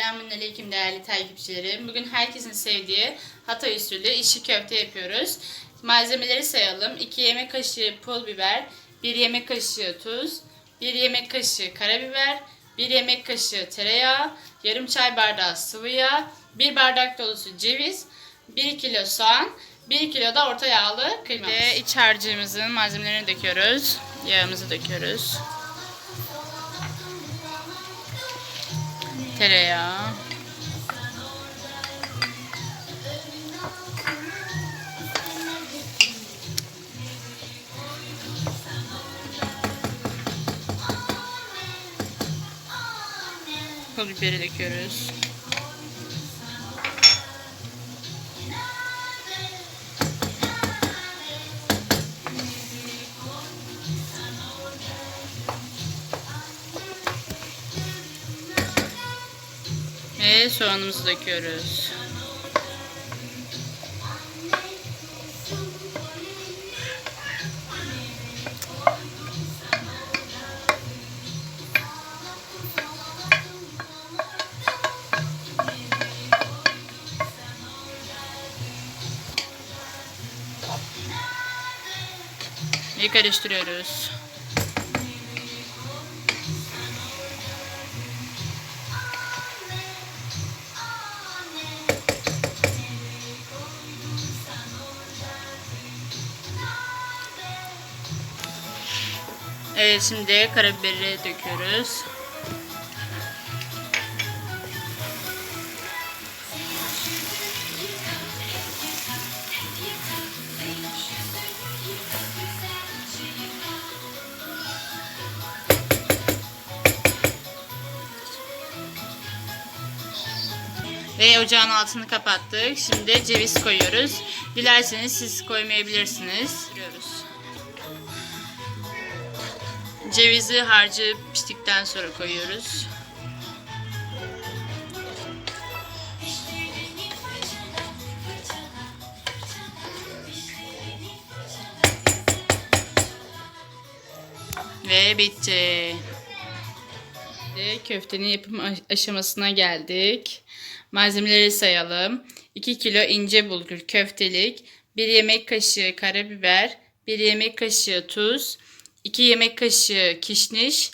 Selamünaleyküm değerli takipçilerim. Bugün herkesin sevdiği Hatay usulü içli köfte yapıyoruz. Malzemeleri sayalım. 2 yemek kaşığı pul biber, 1 yemek kaşığı tuz, 1 yemek kaşığı karabiber, 1 yemek kaşığı tereyağı, yarım çay bardağı sıvı yağ, 1 bardak dolusu ceviz, 1 kilo soğan, 1 kilo da orta yağlı kıymamız. Ve iç harcımızın malzemelerini döküyoruz. Yağımızı döküyoruz. Tereyağı. Pul biberi döküyoruz. Soğanımızı döküyoruz. Ve karıştırıyoruz. Evet şimdi karabiberi döküyoruz. Ve ocağın altını kapattık. Şimdi ceviz koyuyoruz. Dilerseniz siz koymayabilirsiniz. Sürüyoruz. Cevizi harcı piştikten sonra koyuyoruz. Ve bitti. Ve köftenin yapım aş- aşamasına geldik. Malzemeleri sayalım. 2 kilo ince bulgur köftelik, 1 yemek kaşığı karabiber, 1 yemek kaşığı tuz, 2 yemek kaşığı kişniş,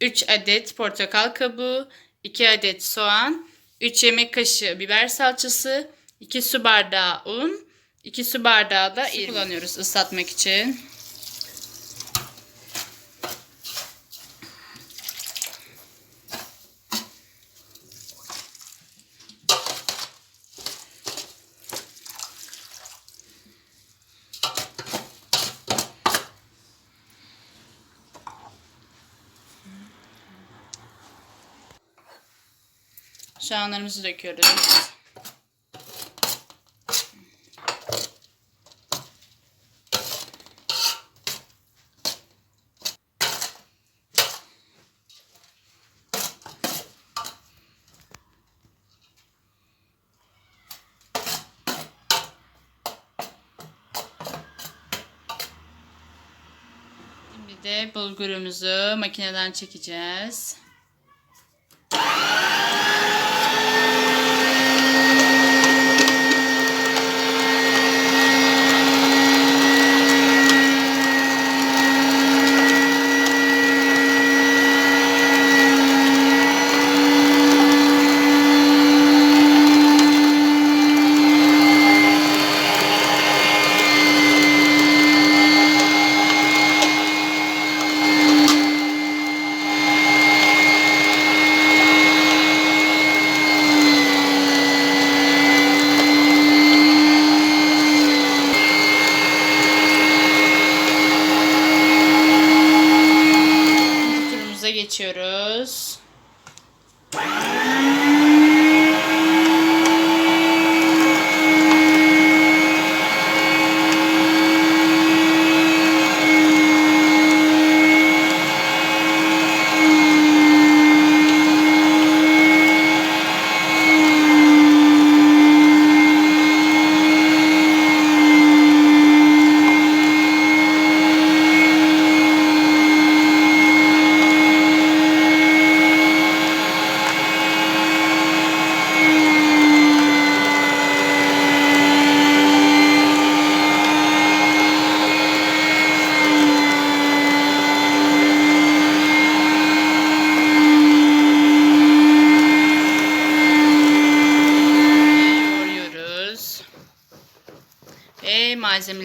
3 adet portakal kabuğu, 2 adet soğan, 3 yemek kaşığı biber salçası, 2 su bardağı un, 2 su bardağı da irmik kullanıyoruz ıslatmak için. Soğanlarımızı döküyoruz. De bulgurumuzu makineden çekeceğiz.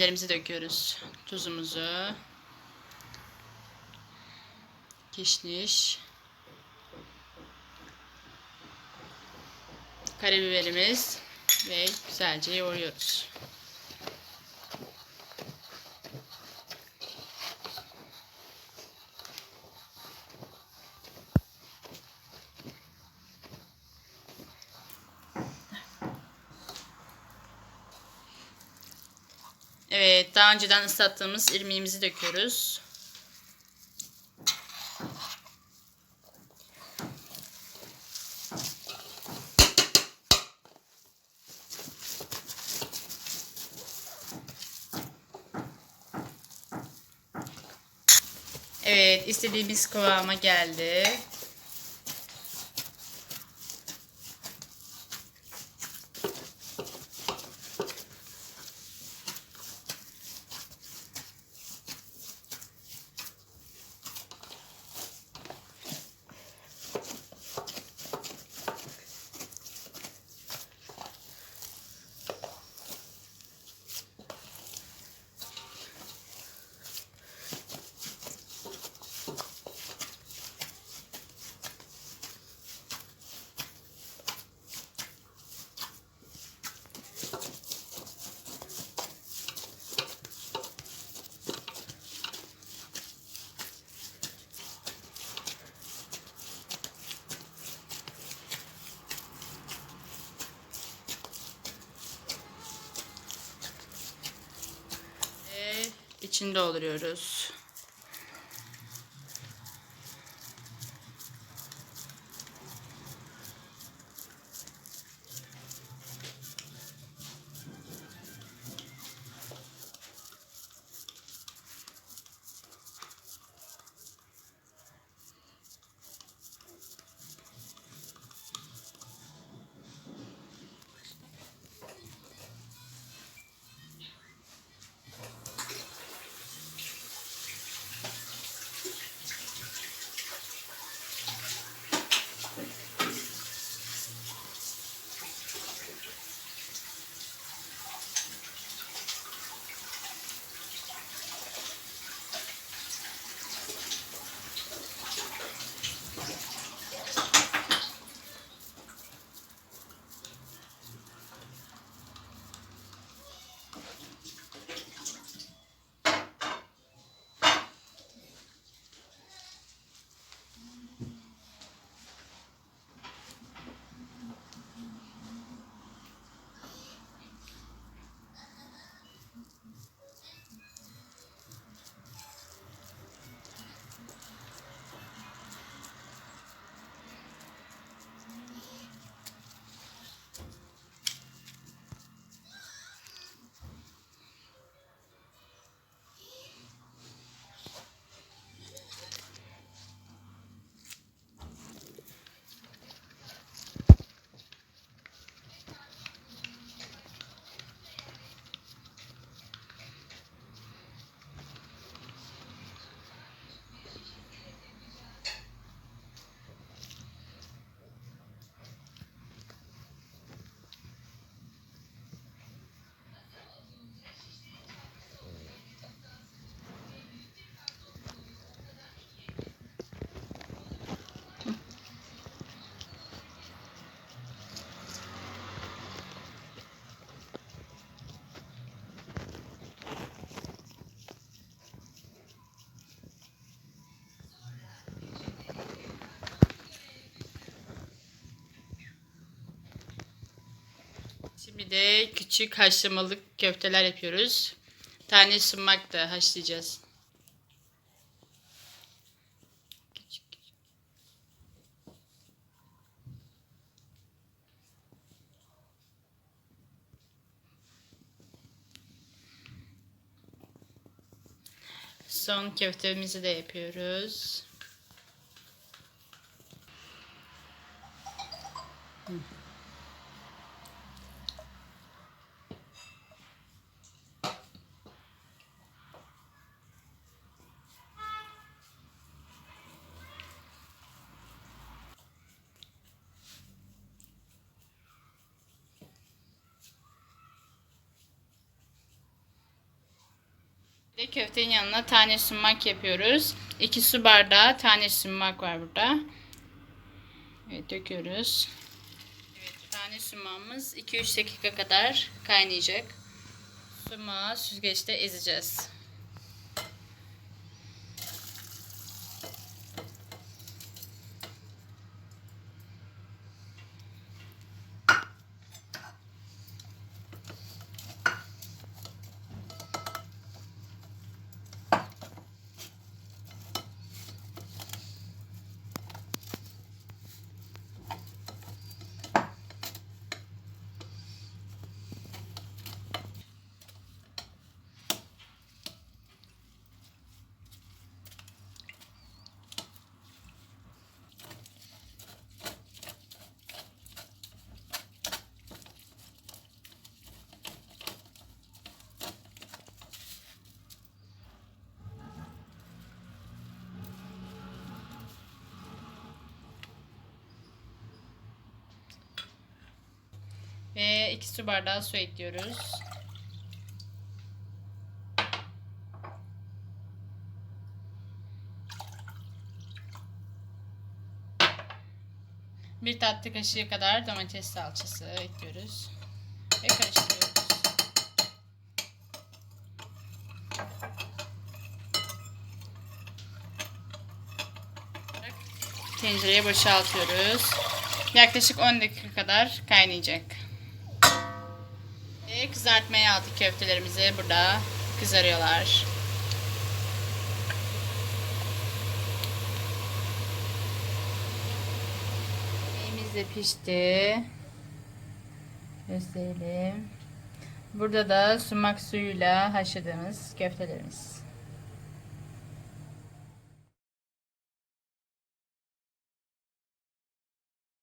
Malzemelerimizi döküyoruz. Tuzumuzu. Kişniş. Karabiberimiz ve güzelce yoğuruyoruz. Evet, daha önceden ıslattığımız irmiğimizi döküyoruz. Evet, istediğimiz kıvama geldi. Ve içini dolduruyoruz. Şimdi de küçük haşlamalık köfteler yapıyoruz. Tane sumak da haşlayacağız. Son köftemizi de yapıyoruz. Bir de köftenin yanına tane sumak yapıyoruz. 2 su bardağı tane sumak var burada. Evet döküyoruz. Evet tane sumağımız 2-3 dakika kadar kaynayacak. Sumağı süzgeçte ezeceğiz. Ve 2 su bardağı su ekliyoruz. Bir tatlı kaşığı kadar domates salçası ekliyoruz. Ve karıştırıyoruz. Tencereye boşaltıyoruz. Yaklaşık 10 dakika kadar kaynayacak. Kızartmaya aldık köftelerimizi. Burada kızarıyorlar. Yemeğimiz de pişti. Gösterelim. Burada da sumak suyuyla haşladığımız köftelerimiz.